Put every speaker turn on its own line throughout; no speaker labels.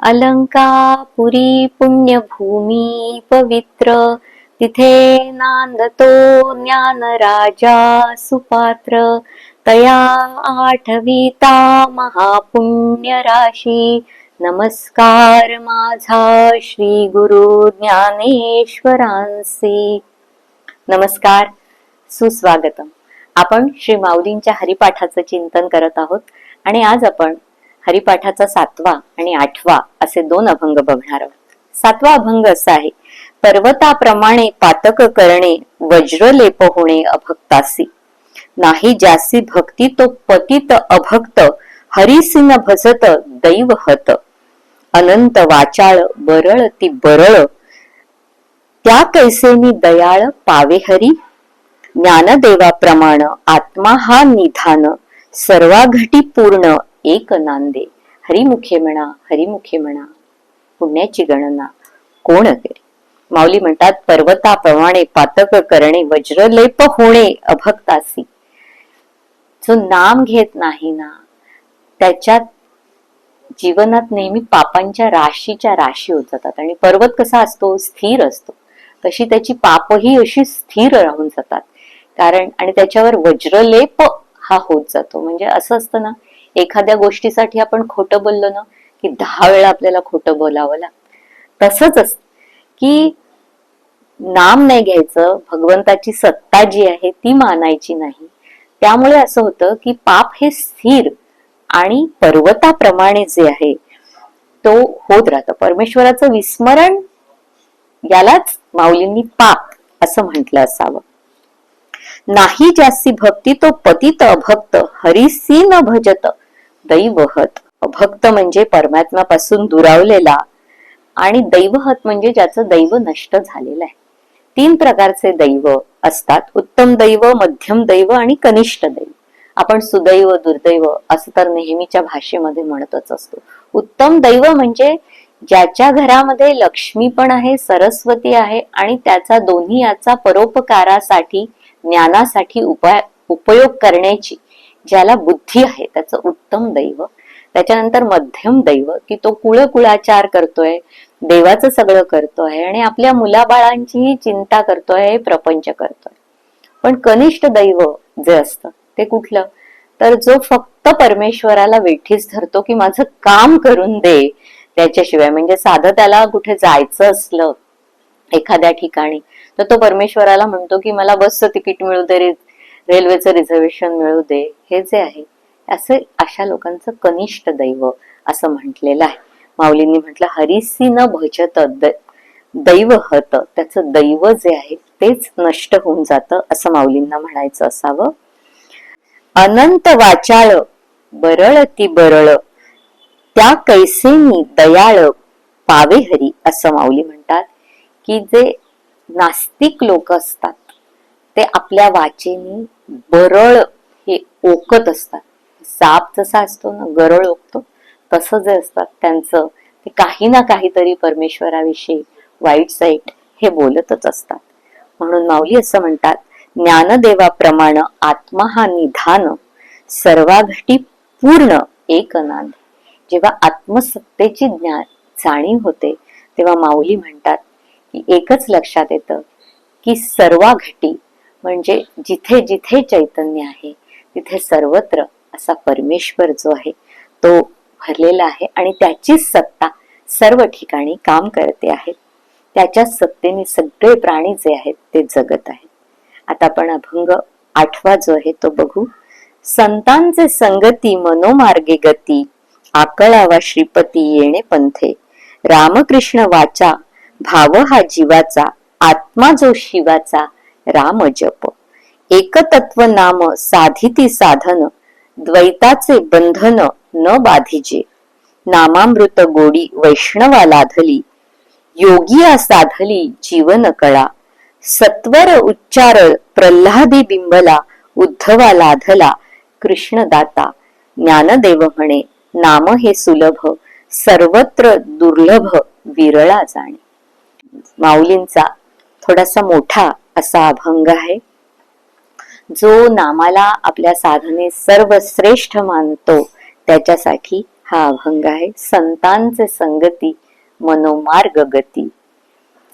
अलंकापुरी पुण्यभूमी पवित्र। तिथे नांदतो ज्ञान राजा सुपात्र। तया आठविता महापुण्य राशी नमस्कार माझा श्री गुरु ज्ञानेश्वरांसी। नमस्कार सुस्वागतम. आपण श्री माऊलींच्या हरिपाठाचं चिंतन करत आहोत आणि आज आपण हरिपाठाचा सातवा आणि आठवा असे दोन अभंग बघणार आहोत. सातवा अभंग असा आहे पर्वताप्रमाणे पातक करणे वज्रलेप होणे अभक्तासी. नाही जास्ती भक्ती तो पतित अभक्त हरिसिन भजत दैव हत. अनंत वाचाळ बरळ ती बरळ त्या कैसेनी दयाळ पावे हरी? ज्ञानदेवाप्रमाण आत्मा हा निधान सर्वाघटी पूर्ण एक नांदे. हरिमुखे म्हणा हरिमुखे म्हणा. पुण्याची गणना. कोण करे माऊली म्हणतात पर्वताप्रमाणे पातक करणे वज्रलेप होणे अभक्तासी. जो नाम घेत नाही ना त्याच्यात जीवनात नेहमी पापांच्या राशीच्या राशी होत जातात. आणि पर्वत कसा असतो? स्थिर असतो. तशी त्याची पापही अशी स्थिर राहून जातात. कारण आणि त्याच्यावर वज्रलेप हा होत जातो. म्हणजे असं असतं ना एखाद्या गोष्टीसाठी आपण खोटं बोललो ना की दहा वेळा आपल्याला खोटं बोलावं लागतं. तसंच असत की नाम नाही घ्यायचं भगवंताची सत्ता जी आहे ती मानायची नाही. त्यामुळे असं होतं की पाप हे स्थिर आणि पर्वताप्रमाणे जे आहे तो होत राहतं. परमेश्वराचं विस्मरण यालाच माऊलींनी पाप असं म्हटलं असावं. नाही जास्ती भक्ती तो पतित अभक्त हरिसी न भजत. दैवहत. अभक्त म्हणजे परमात्म्यापासून दुरावलेला आणि दैवहत म्हणजे ज्याचं दैव नष्ट झालेलं आहे. तीन प्रकारचे दैव असतात. उत्तम दैव मध्यम दैव आणि कनिष्ठ दैव. आपण सुदैव दुर्दैव असं तर नेहमीच्या भाषेमध्ये म्हणतच असतो. उत्तम दैव म्हणजे ज्याच्या घरामध्ये लक्ष्मी पण आहे सरस्वती आहे आणि त्याचा दोन्ही याचा परोपकारासाठी ज्ञानासाठी उपाय उपयोग करण्याची ज्याला बुद्धी आहे त्याचं उत्तम दैव त्याच्यानंतर मध्यम दैव की तो कुळकुळाचार करतोय देवाचं सगळं करतोय आणि आपल्या मुलाबाळांचीही चिंता करतोय प्रपंच करतोय. पण कनिष्ठ दैव जे असतं ते कुठलं? तर जो फक्त परमेश्वराला वेठीस धरतो की माझं काम करून दे त्याच्याशिवाय. म्हणजे साधं त्याला कुठे जायचं असलं एखाद्या ठिकाणी तर तो परमेश्वराला म्हणतो की मला बसचं तिकीट मिळू दे रेल्वेचं रिझर्वेशन मिळू दे हे जे आहे असे अशा लोकांचं कनिष्ठ दैव असं म्हटलेलं आहे. माऊलींनी म्हटलं हरिसी न भजत दैव हत त्याचं दैव जे आहे तेच नष्ट होऊन जातं असं माऊलींना म्हणायचं असावं. अनंत वाचाळ बरळ ती बरळ त्या कैसेनी दयाळ पावे हरी असं माऊली म्हणतात. की जे नास्तिक लोक असतात ते आपल्या वाचेने बरळ हे ओकत असतात. साप जसा असतो ना गरळ ओकतो तसं जे असतात त्यांचं ते काही ना काहीतरी परमेश्वराविषयी वाईट साईट हे बोलतच असतात. म्हणून माऊली असं म्हणतात ज्ञानदेवाप्रमाणे आत्मा हा निधान सर्वाघटी पूर्ण एक नांद जेव्हा आत्मसत्तेची ज्ञान जाणीव होते तेव्हा माऊली म्हणतात की एकच लक्षात येतं की सर्वाघटी म्हणजे जिथे जिथे चैतन्य आहे तिथे सर्वत्र असा परमेश्वर जो आहे तो भरलेला आहे आणि त्याचीच सत्ता सर्व ठिकाणी काम करते आहे. त्याच्या सत्तेने सगळे प्राणी जे आहेत ते जगत आहेत. आता आपण अभंग आठवा जो आहे तो बघू. संतांचे संगती मनोमार्गे गती आकळावा श्रीपती येणे पंथे. रामकृष्ण वाचा भाव हा जीवाचा आत्मा जो शिवाचा राम जप. एकतत्व नाम साधिती साधन द्वैताचे बंधन न बाधिजे. नामामृत गोडी वैष्णवा लाधली योगिया साधली जीवन कळा. सत्वर उच्चार प्रल्हादी बिंबला उद्धवा लाधला कृष्णदाता. ज्ञानदेव म्हणे नाम हे सुलभ सर्वत्र दुर्लभ विरळा जाणे. माऊलींचा थोडासा मोठा असा अभंग आहे. जो नामाला आपल्या साधने सर्वश्रेष्ठ मानतो त्याच्यासाठी हा अभंग आहे संतांचे संगती मनोमार्ग गती.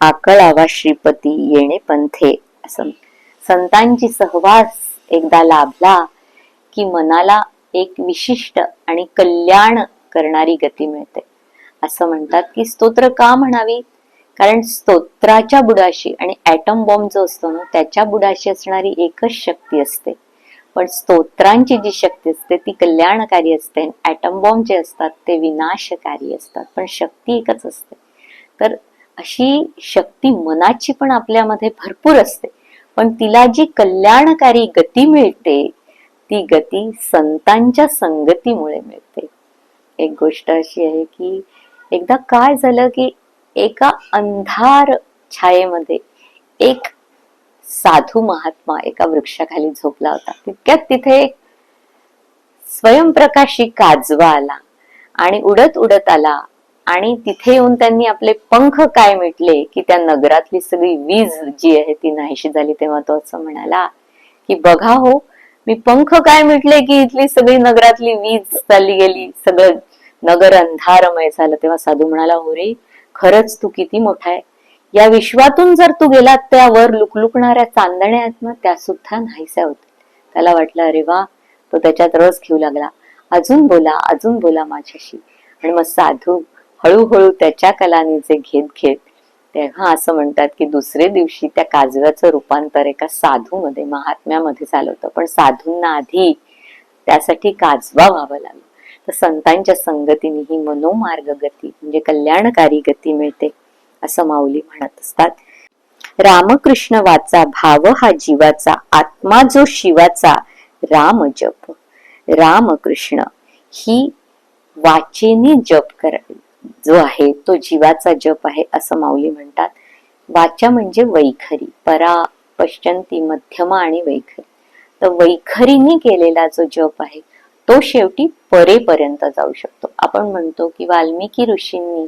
आकळावा श्रीपती येणे पंथे. असं. संतांची सहवास एकदा लाभला की मनाला एक विशिष्ट आणि कल्याण करणारी गती मिळते. असं म्हणतात की स्तोत्र का म्हणावी कारण स्तोत्राच्या बुडाशी आणि ऍटम बॉम्ब जो असतो ना त्याच्या बुडाशी असणारी एकच शक्ती असते. पण स्तोत्रांची जी शक्ती असते ती कल्याणकारी असते. ऍटम बॉम्ब जे असतात ते विनाशकारी असतात. पण शक्ती एकच असते. तर अशी शक्ती मनाची पण आपल्यामध्ये भरपूर असते. पण तिला जी कल्याणकारी गती मिळते ती गती संतांच्या संगतीमुळे मिळते. एक गोष्ट अशी आहे की एकदा काय झालं की एका अंधार छायेमध्ये एक साधू महात्मा एका वृक्षाखाली झोपला होता. तितक्यात तिथे स्वयंप्रकाशी काजवा आला आणि उडत उडत आला आणि तिथे येऊन त्यांनी आपले पंख काय मिटले की त्या नगरातली सगळी वीज जी आहे ती नाहीशी झाली तेव्हा तो असं म्हणाला की बघा हो मी पंख काय मिटले की इथली सगळी नगरातली वीज चालली गेली सगळं नगर अंधारमय झालं. तेव्हा साधू म्हणाला हो रे खरंच तू किती मोठा आहे. या विश्वातून जर तू गेला त्यावर लुकलुकणाऱ्या चांदण्या आहेत ना त्या सुद्धा नाहीसा होत त्याला वाटलं अरे वा तो त्याच्यात रस घेऊ लागला. अजून बोला अजून बोला माझ्याशी. आणि मग साधू हळूहळू त्याच्या कलानीचे घेत घेत तेव्हा असं म्हणतात की दुसरे दिवशी त्या काजव्याचं रूपांतर एका साधूमध्ये महात्म्यामध्ये झालं होतं. पण साधूंना आधी त्यासाठी काजवा व्हावं लागलं. तर संतांच्या संगतीने ही मनोमार्ग गती म्हणजे कल्याणकारी गती मिळते असं माऊली म्हणत असतात. रामकृष्ण वाचा भाव हा जीवाचा आत्मा जो शिवाचा राम जप. रामकृष्ण ही वाचेने जप कर जो आहे तो जीवाचा जप आहे असं माऊली म्हणतात. वाचा म्हणजे वैखरी परा पश्चंती मध्यमा आणि वैखरी. तर वैखरीने केलेला जो जप आहे तो शेवटी परेपर्यंत जाऊ शकतो. आपण म्हणतो की वाल्मिकी ऋषींनी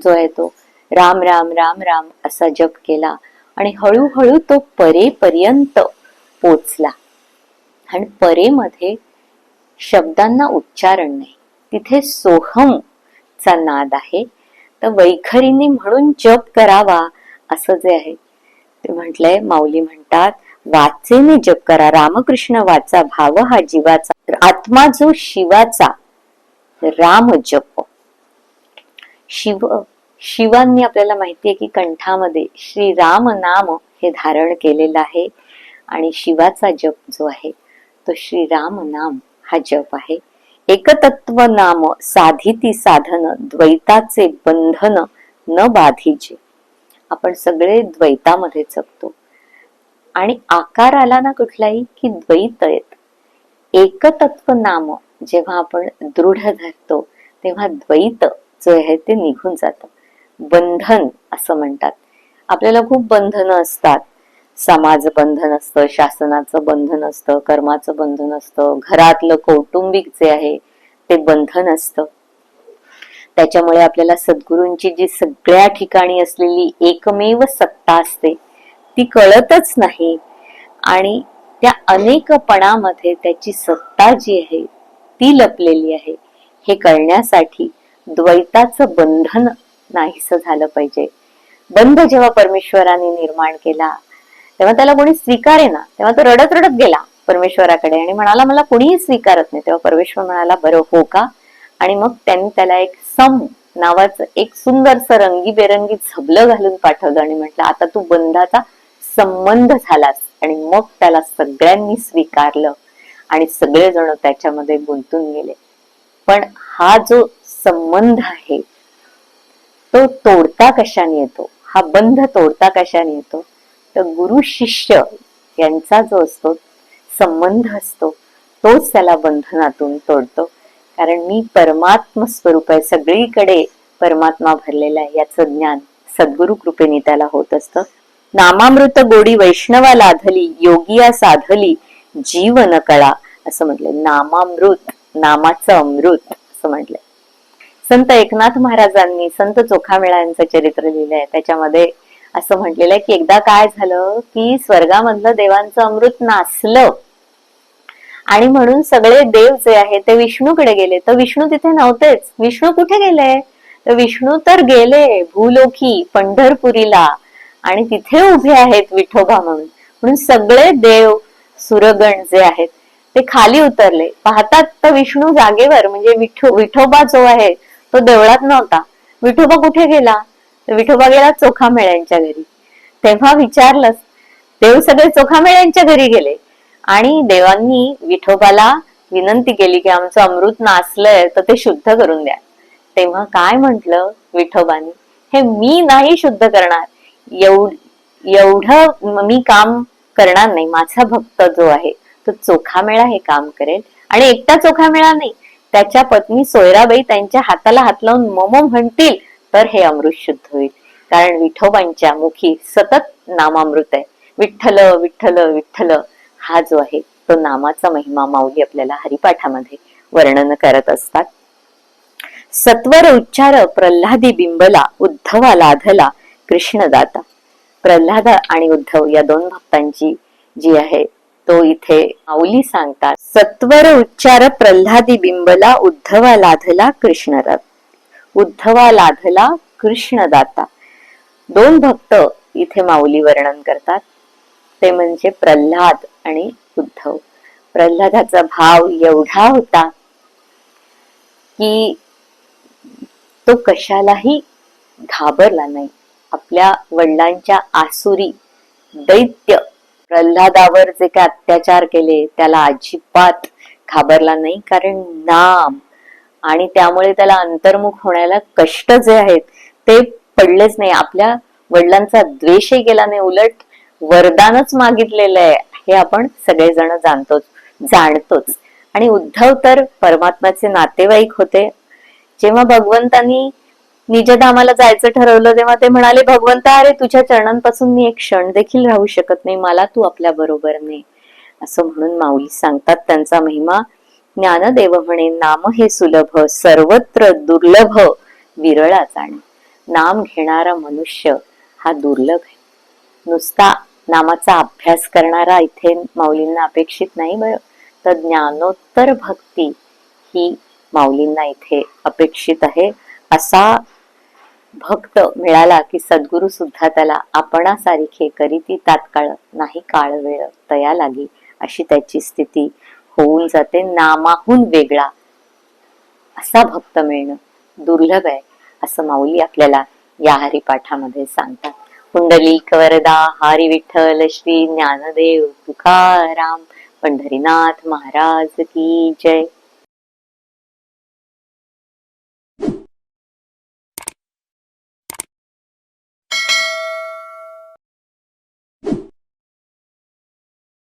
जो आहे तो राम राम राम राम असा जप केला आणि हळूहळू तो परेपर्यंत पोचला. आणि परेमध्ये शब्दांना उच्चारण नाही. तिथे सोहम चा नाद आहे. तर वैखरीने म्हणून जप करावा असं जे आहे ते म्हटलंय माऊली म्हणतात वाचेने जप करा. रामकृष्ण वाचा भाव हा जीवाचा आत्मा जो शिवाचा राम जप. शिव शिवांनी आपल्याला माहितीये की कंठामध्ये श्री राम नाम हे धारण केलेलं आहे आणि शिवाचा जप जो आहे तो श्री राम नाम हा जप आहे. एकतत्व नाम साधिती साधन द्वैताचे बंधन न बाधीचे आपण सगळे द्वैतामध्ये जगतो आणि आकार आला ना कुठलाही की द्वैत आहेत एकतत्व नाम जेव्हा आपण दृढ धरतो तेव्हा द्वैत जे आहे ते निघून जात. बंधन असं म्हणतात. आपल्याला खूप बंधन असतात. समाज बंधन असतं शासनाचं बंधन असतं कर्माचं बंधन असतं घरातलं कौटुंबिक जे आहे ते बंधन असतं. त्याच्यामुळे आपल्याला सद्गुरूंची जी सगळ्या ठिकाणी असलेली एकमेव सत्ता असते ती कळतच नाही. आणि त्या अनेकपणामध्ये त्याची सत्ता जी आहे ती लपलेली आहे. हे कळण्यासाठी द्वैताचं बंधन नाहीस झालं पाहिजे. बंध जेव्हा परमेश्वराने निर्माण केला तेव्हा त्याला कोणी स्वीकारे ना तेव्हा तो रडत रडत गेला परमेश्वराकडे आणि म्हणाला मला कोणीही स्वीकारत नाही. तेव्हा परमेश्वर म्हणाला बरं हो का? आणि मग त्यांनी त्याला एक सम नावाचं एक सुंदरस रंगीबेरंगी झबलं घालून पाठवलं आणि म्हटलं आता तू बंधाचा संबंध झालास. आणि मग त्याला सगळ्यांनी स्वीकारलं आणि सगळेजण त्याच्यामध्ये गुंतून गेले. पण हा जो संबंध आहे तो तोडता कशाने येतो? हा बंध तोडता कशाने येतो? तर गुरु शिष्य यांचा जो असतो संबंध असतो तोच त्याला बंधनातून तोडतो. कारण मी परमात्म स्वरूप आहे सगळीकडे परमात्मा भरलेला आहे याचं ज्ञान सद्गुरु कृपेने त्याला होत असतं. नामामृत गोडी वैष्णवा लाधली योगिया साधली जीवन कळा असं म्हटलंय. नामामृत नामाचं अमृत असं म्हटलंय. संत एकनाथ महाराजांनी संत चोखामेळा यांचं चरित्र लिहिलं आहे त्याच्यामध्ये असं म्हटलेलं आहे की एकदा काय झालं की स्वर्गामधलं देवांचं अमृत नासलं. आणि म्हणून सगळे देव जे आहे ते विष्णूकडे गेले. तर विष्णू तिथे नव्हतेच. विष्णू कुठे गेले? तर विष्णू तर गेले भूलोकी पंढरपुरीला. आणि तिथे उभे आहेत विठोबा म्हणून. म्हणून सगळे देव सुरगण जे आहेत ते खाली उतरले. पाहतात तर विष्णू जागेवर म्हणजे विठो विठोबा जो आहे तो देवळात नव्हता. विठोबा कुठे गेला? विठोबा गेला चोखामेळ्यांच्या घरी. तेव्हा विचारलं देव सगळे चोखामेळ्यांच्या घरी गेले. आणि देवांनी विठोबाला विनंती केली की आमचं अमृत नाचलंय तर ते शुद्ध करून द्या. तेव्हा काय म्हंटल विठोबानी? हे मी नाही शुद्ध करणार. एवढ एवढं मी काम करणार नाही. माझा भक्त जो आहे तो चोखामेळा हे काम करेल. आणि एकटा चोखामेळा नाही. त्याच्या पत्नी सोयराबाई त्यांच्या हाताला हात लावून ममो म्हणतील तर हे अमृत शुद्ध होईल. कारण विठोबांच्या मुखी सतत नामामृत आहे. विठ्ठल विठ्ठल विठ्ठल हा जो आहे तो नामाचा महिमा माऊली आपल्याला हरिपाठामध्ये वर्णन करत असतात. सत्वर उच्चार प्रल्हादी बिंबला उद्धवा लाधला कृष्णदाता प्रल्हाद आणि उद्धव या दोन भक्तांची जी आहे तो इथे माऊली सांगतात सत्वर उच्चार प्रल्हादी बिंबला उद्धवा लाधला कृष्णरथ उद्धवा लाधला कृष्णदाता दोन भक्त इथे माऊली वर्णन करतात. ते म्हणजे प्रल्हाद आणि उद्धव. प्रल्हादाचा भाव एवढा होता की तो कशालाही घाबरला नाही. आपल्या वडिलांच्या आसुरी दैत्य प्रल्हादावर जे काय अत्याचार केले त्याला अजिबात घाबरला नाही. कारण नाम आणि त्यामुळे त्याला अंतर्मुख होण्याला कष्ट जे आहेत ते पडलेच नाही. आपल्या वडिलांचा द्वेषही गेला नाही. उलट वरदानच मागितलेलं आहे. हे आपण सगळेजण जाणतोच जाणतोच. आणि उद्धव तर परमात्म्याचे नातेवाईक होते. जेव्हा भगवंतांनी निजधामाला जायचं ठरवलं तेव्हा ते म्हणाले भगवंता अरे तुझ्या चरणांपासून मी एक क्षण देखील राहू शकत नाही. मला तू आपल्या बरोबर नाही असं म्हणून माऊली सांगतात त्यांचा महिमा. ज्ञानदेव म्हणे नाम हे सुलभ सर्वत्र दुर्लभ विरळा जाणे नाम घेणारा मनुष्य हा दुर्लभ आहे. नुसता नामाचा अभ्यास करणारा इथे माऊलींना अपेक्षित नाही बरं. तर ज्ञानोत्तर भक्ती ही माऊलींना इथे अपेक्षित आहे. असा भक्त मिळाला की सद्गुरु सुद्धा त्याला आपणासारखे करीती तात्काळ नाही काळ वेळ तया लागी अशी त्याची स्थिती होऊन जाते. नामाहून वेगळा असा भक्त मिळणं दुर्लभ आहे असं माऊली आपल्याला या हरिपाठामध्ये सांगतात. पुंडलिक वरदा हरी विठ्ठल श्री ज्ञानदेव तुकाराम पंढरीनाथ महाराज की जय.